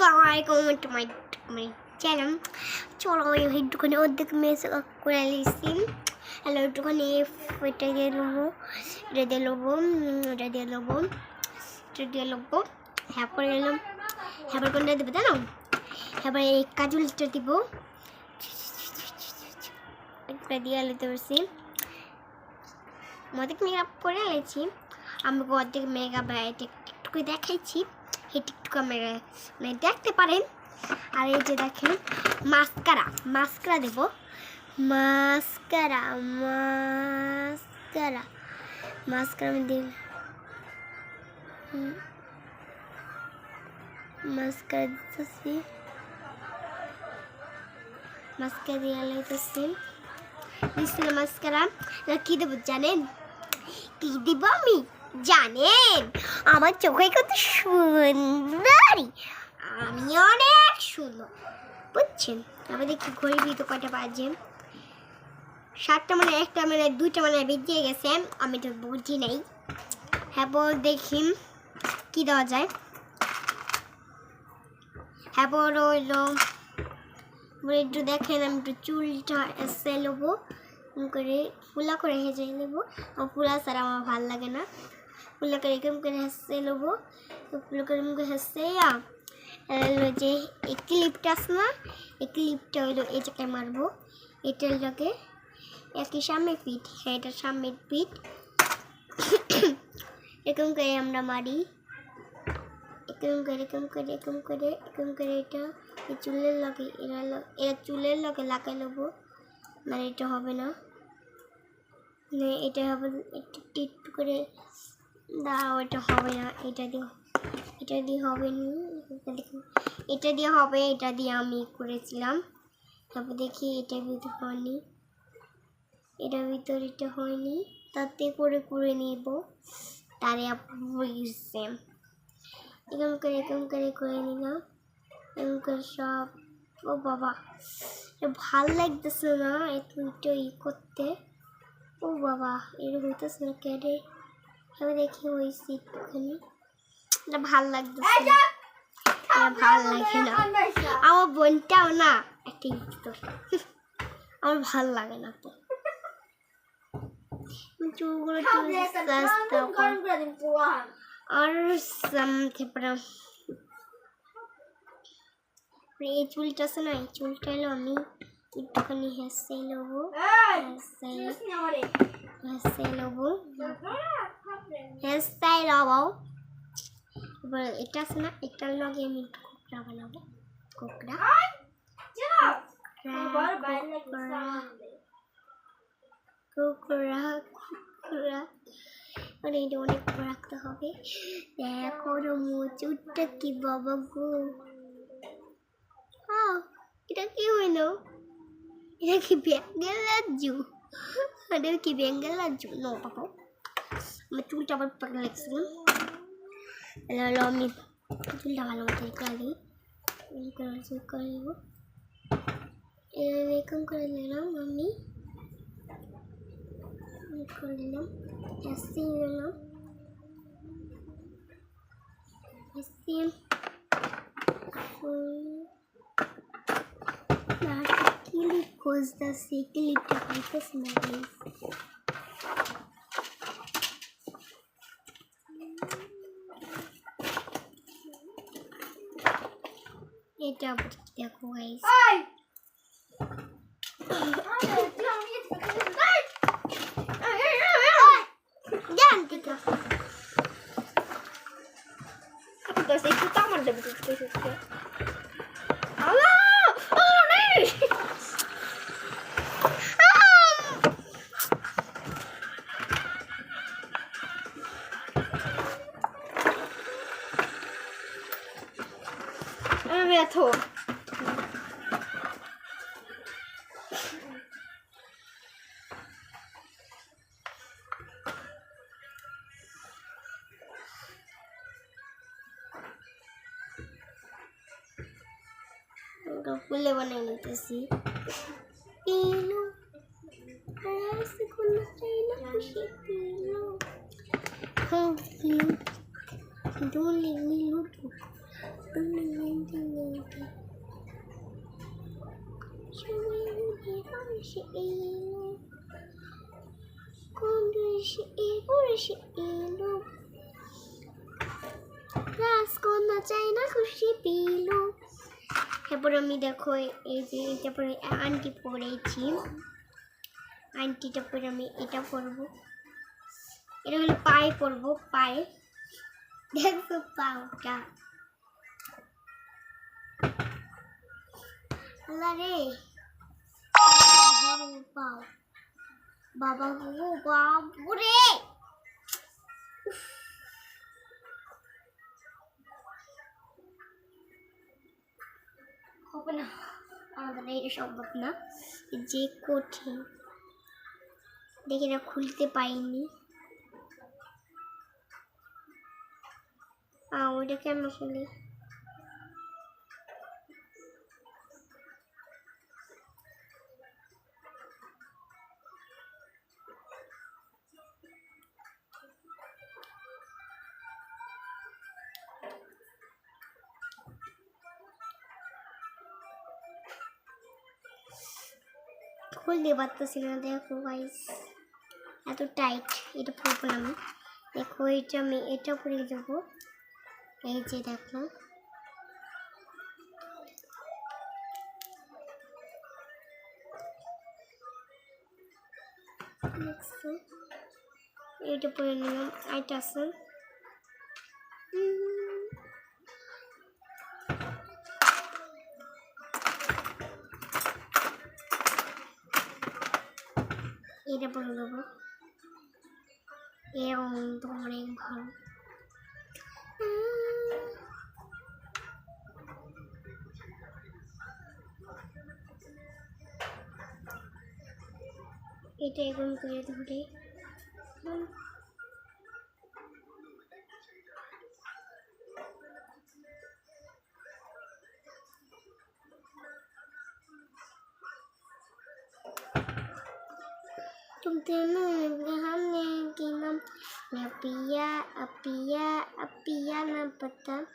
আসসালামু আলাইকুম to my my channel চলো আমি একটুখানি অর্ধেক মেস করে নিয়েছি হ্যালো একটুখানি এটা দিয়ে নেব এটা দিয়ে নেব এটা দিয়ে নেব দিয়ে নেব হ্যাঁ এলাম। হ্যাঁ কোনটা দেবে জানো? হ্যাঁ এই কাজুলটা দিব। একটা দিয়ে নিতে পারছি অর্ধেক মেকআপ করে নিয়েছি আমাকে অর্ধেক মেকআপ একটু দেখাইছি। এই টিকটুক আমরা মানে দেখতে পারেন। আর এই যে দেখেন, মাস্কারা মাস্কারা দেব। মাস্কারা মাস্কারা মাস্কারা আমি দিই। মাস্কারা দিতেছি। মাস্কারা দিয়ে লাইতেছি দিচ্ছিল মাস্কারা। কী দেবো জানেন? কি দিব আমি? জানেন, আমার চোখে কত সুন্দরী। আমি অনেক সুন্দর। বুঝছেন? আমি দেখি ঘড়ি তো কটা বাজে। সাতটা মানে একটা মানে দুইটা মানে বেরিয়ে গেছে, আমি তো বুঝি নাই। হ্যাঁ দেখি কি দেওয়া যায়। হ্যাঁ রইল। একটু দেখেন, আমি একটু চুলটা এসে নেব। করে ফুলা করে হেঁচে নেব। ফুলা ছাড়া আমার ভালো লাগে না। করে এরকম করে হেসে নেব তো করে এরকম করে হেসে হলো যে এই ক্লিপটা আছে না এই ক্লিপটা হলো এই জায়গায় মারবো। এটা হলোকে একই সামনে পিঠ হ্যাঁ এটা সামনের পিঠ। এরকম করে আমরা মারি। এরকম করে এরকম করে এরকম করে এরকম করে এটা চুলের লগে, এরা এরা চুলের লগে লাগাই নেব মানে এটা হবে না। মানে এটা হবে একটু করে এটা হবে না। এটা দিয়ে এটা দিয়ে হবে এটা এটা দিয়ে হবে, এটা দিয়ে আমি করেছিলাম। তারপর দেখি এটা ভিতর হয়নি। এটার ভিতর এটা হয়নি। তাতে করে করে নিব। তারে বুঝছে এরকম করে এরকম করে করে নিলাম। এরকম করে সব, ও বাবা, এটা ভালো লাগতেছে না এত এটা ই করতে। ও বাবা, এরকম হইতেছে না কেটে আমি দেখি হয়েছি একটুখানি। এটা ভালো এটা ভালো লাগে না। আমার বোনটাও না একটা ইতো আমার ভালো লাগে না তো। চুলগুলো আর তারপরে এই চুলটা আছে না এই চুলটা এলো আমি একটুখানি হেসে নেব। হেসে নেব হেসে নেব এবার এটা আছে না এটার লগে আমি কোকড়া বানাবো। কোকড়া। কুকুরা কুকুরা মানে এটা অনেক রাখতে হবে। দেখো না মুচুরটা কি বাবা গো। এটা কি হইল এটা কি ব্যাঙ্গেল লাজ্জু এটা কি ব্যাঙ্গেল লাজ্জু নো বাবা। আমার চুলটা আবার পাকা লাগছে তাহলে হলো আমি চুলটা ভালো মতো করে দিই এরকম করে করে দেবো এরকম করে নিলাম আমি করে দিলাম AC double the ways. Hi! Yan, tiga. Aku. আমি ব্যথো ওটা ফুলে বানিয়ে নিতেছি পিলো রসগোল্লা চাই না খুশি পিলো হুম ডুলি মিলু ডুলি মিলু থাকে সময় এসে এলো কোন এসে এলো এসে এলো রাজকন্যা চাই না খুশি পেল তারপর আমি দেখো, এই যে এটা পরে আন্টি পরেছি আন্টিটা পরে আমি এটা পরবো। এটা হলো পায়ে পরবো, পায়ে। দেখো আল্লাহ রে, বাবা গো, বাবু রে। হবে না। আমাদের এটা সম্ভব না। যে কঠিন। দেখি না খুলতে পাইনি আ ওইটা কেমন খুলি খুলতে পারতেছি না দেখো গাইস এত টাইট এটা পরবো না আমি দেখো, এটা আমি, এটা পরে দেবো। এই যে দেখো। এটা পরে নিলাম। আইটা আছে। এটা পরে দেবো। এরকম তো অনেক ভালো। এটা এরকম করে ধরে। Kuntenu Ibrahim Kinam Napia Apia Apia Napata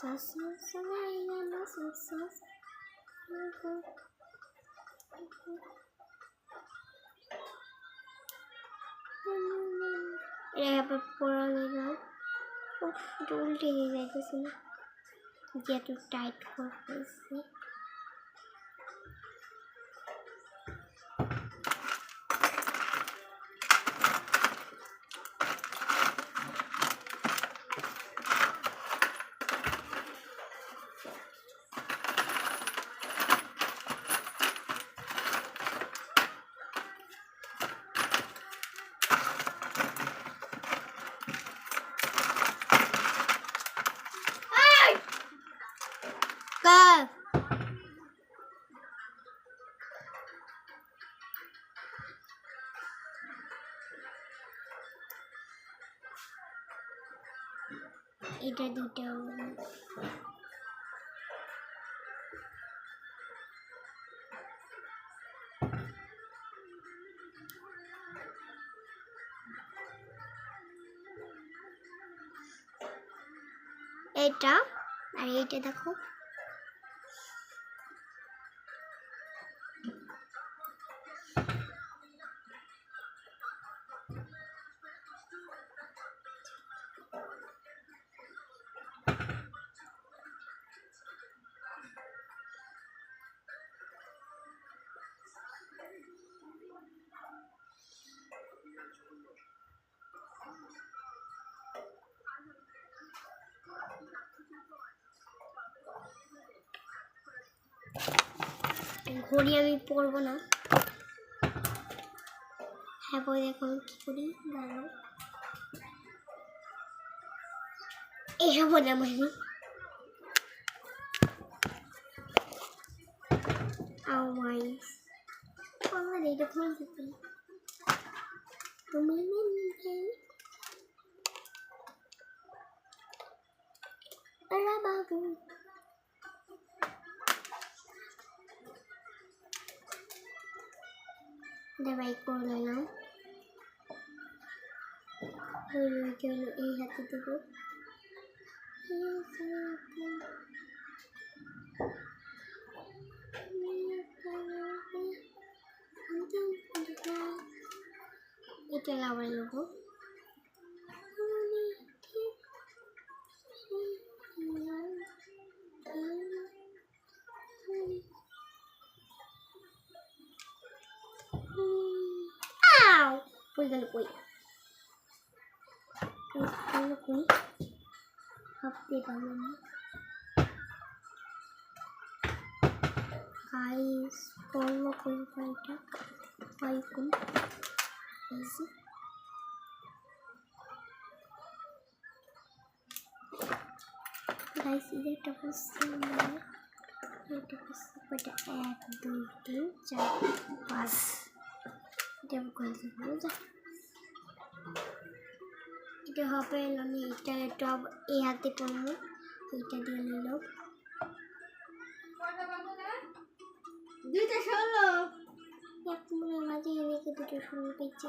Just so यहाँ पर पूरा लेगा टाइट हो। এটা দুটো। এটা আর এইটা দেখো। ঘড়ি আমি পরব না। হ্যাঁ পরে দেখো কি করি দাঁড়ো এসব না মাসি আমার এইটা খুব আর করে নিলাম জন্য এই হাতে দেবো এটা আবার নেব পায়েস বর্ণ করি পায়টা পাইকুন এই যে গাইস এদের একটা হচ্ছে এক, দুই, তিন, চার, পাঁচ। এটা করে দেবো যা এটা হবে আমি এটা টপ এ হাতে করব, এটা দিয়ে নিলাম। দুইটা ষোলো। এক মনের মাঝে রেখে দুটো ষোলো পেয়েছে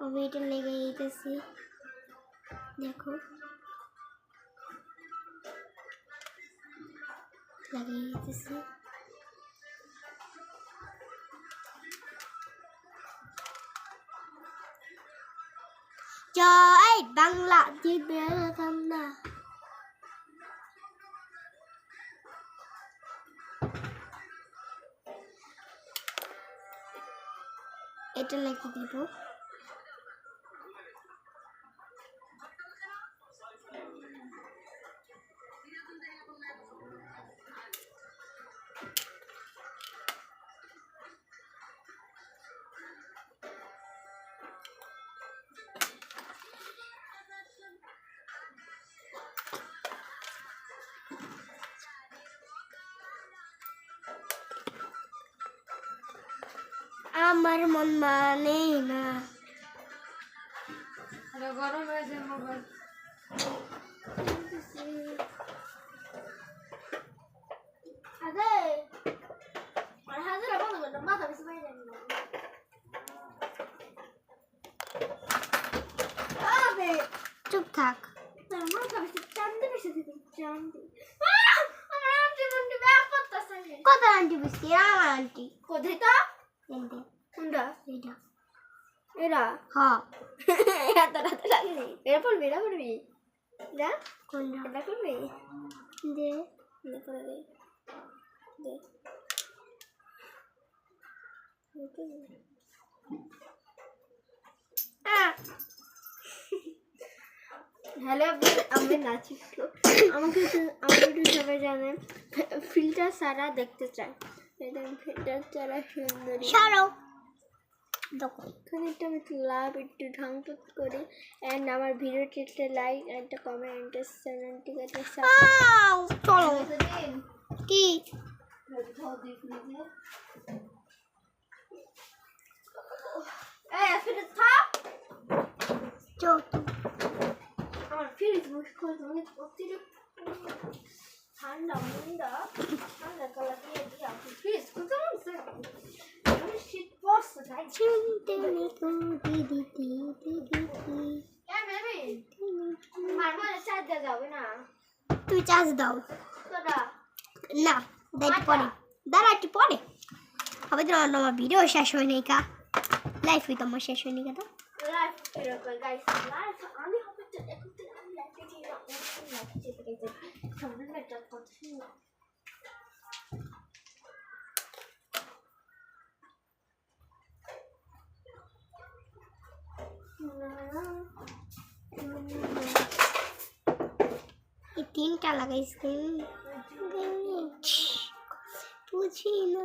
গেছে আমি এটা লেগে যেতেছি দেখো লাগিয়ে যেতেছি জয় বাংলা জিতবে না এটা লাগিয়ে দিব আমার মন মানে না। গরম মোবাইল। করতে মাথা বেশি বাইরে আবে চুপ থাক। কত আন্টি বুঝছি আমার আন্টি। কোথায় তা এনতে কোনটা এইটা এরা হ্যাঁ এত রাতে লাগেনি এরা পড়বি এরা পড়বি? না কোনটা? এটা করবি দে। দে করে দে। দে। হ্যালো আমি নাচি আমাকে তো- আমাকে একটু সবাই জানেন ফিল্টার সারা দেখতে দেখুন ফিল্টার ছাড়া সুন্দর। সরো। দেখো এখানে আমি লাভ একটু ঢং টুক করি অ্যান্ড আমার ভিডিওটিতে লাইক একটা কমেন্ট চ্যানেলটিকে একটা আউ, চলো। কি? আমার ফ্রিজ মুশকিল অনেক অতিরিক্ত ঠান্ডা মুন্ডা ঠান্ডা কালার দিয়ে দিয়ে আপনি ফ্রিজ পড়ছে তাই মনে চার্জে দাও না দাঁড়া পরে দাঁড়া একটু পরে হবে তো আমার ভিডিও শেষ হয়নি কা লাইফ হইতো আমার শেষ হয়নি কা তো লাইফ এরকম গাইস লাইফ আমি হবে তো এখন থেকে আমি লাইফে দিয়ে না লাইফ যেতে গেছে সামনে একটা কথা শুনো এই তিনটা লাগাইছি। বুঝি না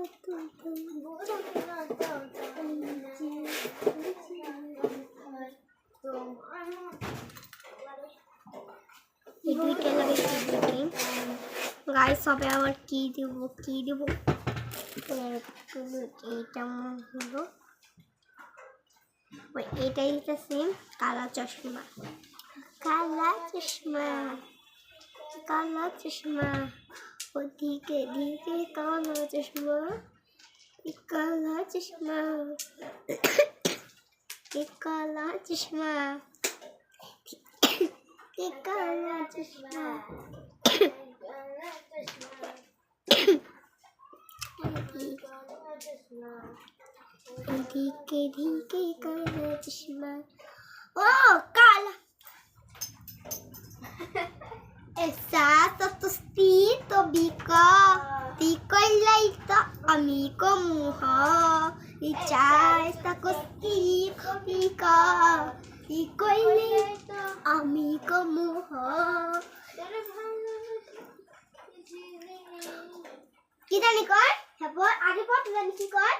এই দুইটা কি দিবি আবার কি দিব কি দিব? এইটা মনে হলো। ওই এটাই এটা সেম কালা চশমা কালা চশমা কালা চশমা ওদিকে দিকে কালা চশমা এ কালা চশমা এ কালা চশমা এ কালা চশমা দিকে দিকে কালা চশমা ও কালা Esatto, tostito, bico. Tico il leito, amico muho. I chai sta costico, bico. Tico il leito, amico muho. কি জানি কয় তারপর আগে পর কি জানি কি কয়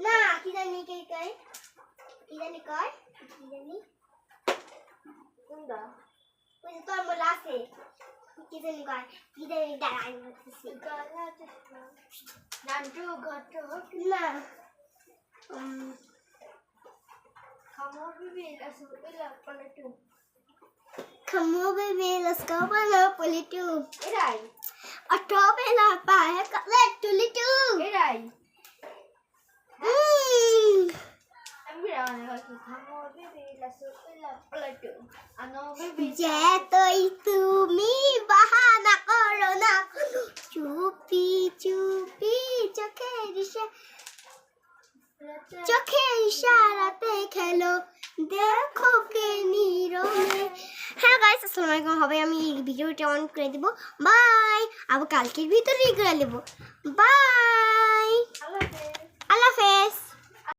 না কি জানি কি কয় কি জানি কয় কি জানি কোনটা ওই যে তোর বলে আছে কি জানি কয় কি জানি দাঁড়াই বলতেছি নান্টু ঘট না উম, খামোর বিবি লাসু ইলা পালাটু Come on, baby, let's go bala politu. এরাই Auto bela ở chỗ bên là bà hãy cắt lên từ lý chứ. Cái này. Yeah, dạ, tôi to mi. ভিডিওটা অন করে দেবো। বাই আবার কালকের ভিতরে করে দেবো বাই